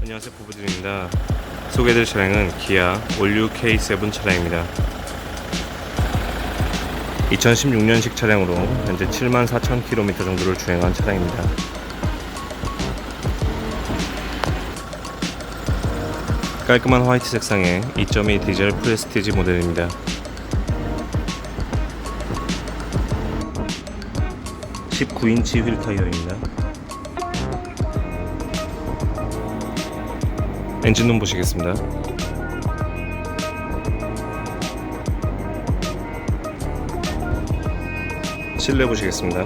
안녕하세요 부부들입니다. 소개해드릴 차량은 기아 올류 K7 차량입니다. 2016년식 차량으로 현재 74,000km 정도를 주행한 차량입니다. 깔끔한 화이트 색상의 2.2 디젤 프레스티지 모델입니다. 19인치 휠 타이어입니다 엔진룸 보시겠습니다. 실내 보시겠습니다.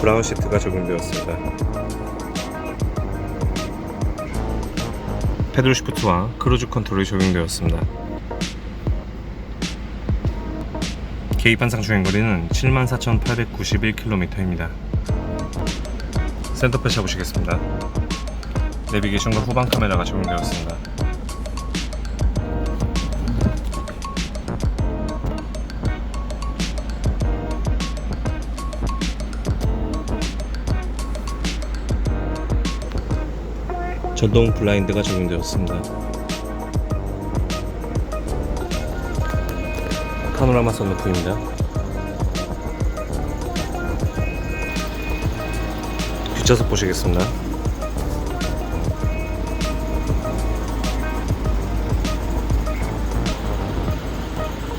브라운 시트가 적용되었습니다. 패들 시프트와 크루즈 컨트롤이 적용되었습니다. 계기판상 주행 거리는 74,891km입니다. 센터페시아 보시겠습니다. 내비게이션과 후방 카메라가 적용되었습니다. 전동 블라인드가 적용되었습니다. 파노라마 선루프입니다. 뒷좌석 보시겠습니다.